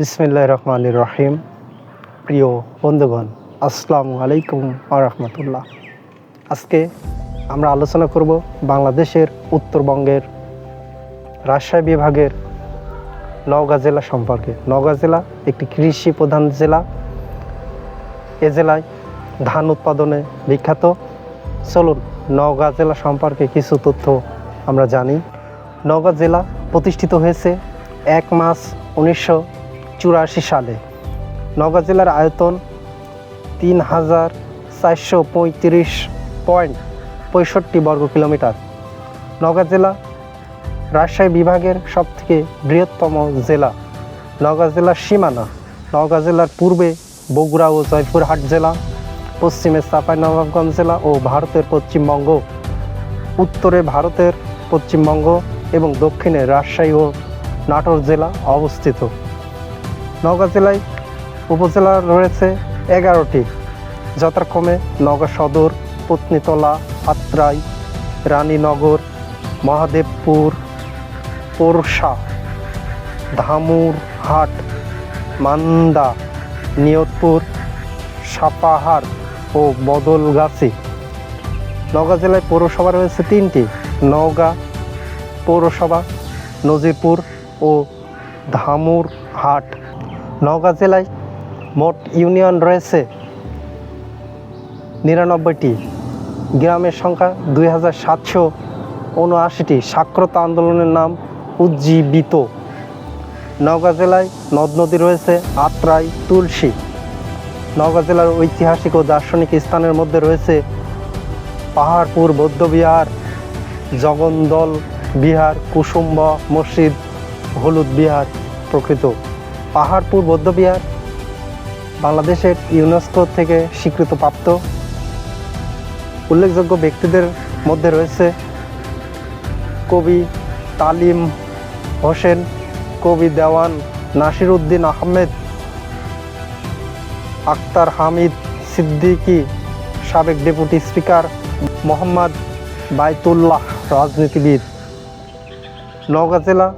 বিসমিল্লাহ রহমান রহিম। প্রিয় বন্ধুগণ, আসসালামু আলাইকুম রহমতুল্লাহ। আজকে আমরা আলোচনা করব বাংলাদেশের উত্তরবঙ্গের রাজশাহী বিভাগের নওগাঁ জেলা সম্পর্কে। নওগাঁ জেলা একটি কৃষি প্রধান জেলা। এ জেলায় ধান উৎপাদনে বিখ্যাত। চলুন নওগাঁ জেলা সম্পর্কে কিছু তথ্য আমরা জানি। নওগাঁ জেলা প্রতিষ্ঠিত হয়েছে এক মাস উনিশশো চুরাশি সালে নওগাঁ জেলার আয়তন তিন হাজার চারশো পঁয়ত্রিশ পয়েন্ট পঁয়ষট্টি বর্গ কিলোমিটার। নওগাঁ জেলা রাজশাহী বিভাগের সবথেকে বৃহত্তম জেলা। নওগাঁ জেলার সীমানা, নওগাঁ জেলার পূর্বে বগুড়া ও জয়পুরহাট জেলা, পশ্চিমে চাঁপাইনবাবগঞ্জ জেলা ও ভারতের পশ্চিমবঙ্গ। উত্তরে ভারতের পশ্চিমবঙ্গ এবং দক্ষিণে রাজশাহী ও নাটোর জেলা অবস্থিত। নওগাঁ জেলায় উপজেলা রয়েছে এগারোটি। যথাক্রমে নওগাঁ সদর, পত্নীতলা, আত্রাই, রানীনগর, মহাদেবপুর পোরশা ধামুরহাট মান্দা, নিয়তপুর, সাপাহার ও বদলগাছি। নওগাঁ জেলায় পৌরসভা রয়েছে তিনটি, নওগাঁ পৌরসভা, নজিরপুর ও ধামুরহাট নওগাঁ জেলায় মোট ইউনিয়ন রয়েছে নিরানব্বইটি। গ্রামের সংখ্যা দুই হাজার সাতশো উনআশিটি। সাক্ষরতা আন্দোলনের নাম উজ্জীবিত। নওগাঁ জেলায় নদ নদী রয়েছে আত্রাই, তুলসী। নওগাঁ জেলার ঐতিহাসিক ও দার্শনিক স্থানের মধ্যে রয়েছে পাহাড়পুর, বৌদ্ধবিহার জগন্দল বিহার, কুসুম্ব, মসজিদ, হলুদ বিহার প্রকৃত। পাহাড়পুর বৌদ্ধবিহার, বাংলাদেশের ইউনেস্কো থেকে স্বীকৃতপ্রাপ্ত উল্লেখযোগ্য ব্যক্তিদের মধ্যে রয়েছে কবি তালিম হোসেন, কবি দেওয়ান নাসির উদ্দিন আহমেদ, আক্তার হামিদ সিদ্দিকী, সাবেক ডেপুটি স্পিকার মোহাম্মদ বাইতুল্লাহ রাজনীতিবিদ। নওগাঁ জেলা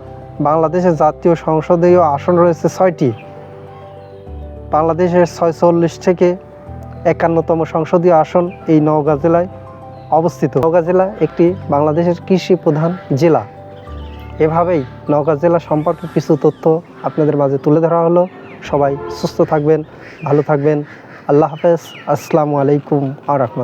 বাংলাদেশের জাতীয় সংসদীয় আসন রয়েছে ছয়টি। বাংলাদেশের ছয়চল্লিশ থেকে একান্নতম সংসদীয় আসন এই নওগাঁ জেলায় অবস্থিত। নওগাঁ জেলা একটি বাংলাদেশের কৃষি প্রধান জেলা। এভাবেই নওগাঁ জেলা সম্পর্কে কিছু তথ্য আপনাদের মাঝে তুলে ধরা হলো। সবাই সুস্থ থাকবেন, ভালো থাকবেন। আল্লাহ হাফেজ। আসসালামু আলাইকুম আ রহমত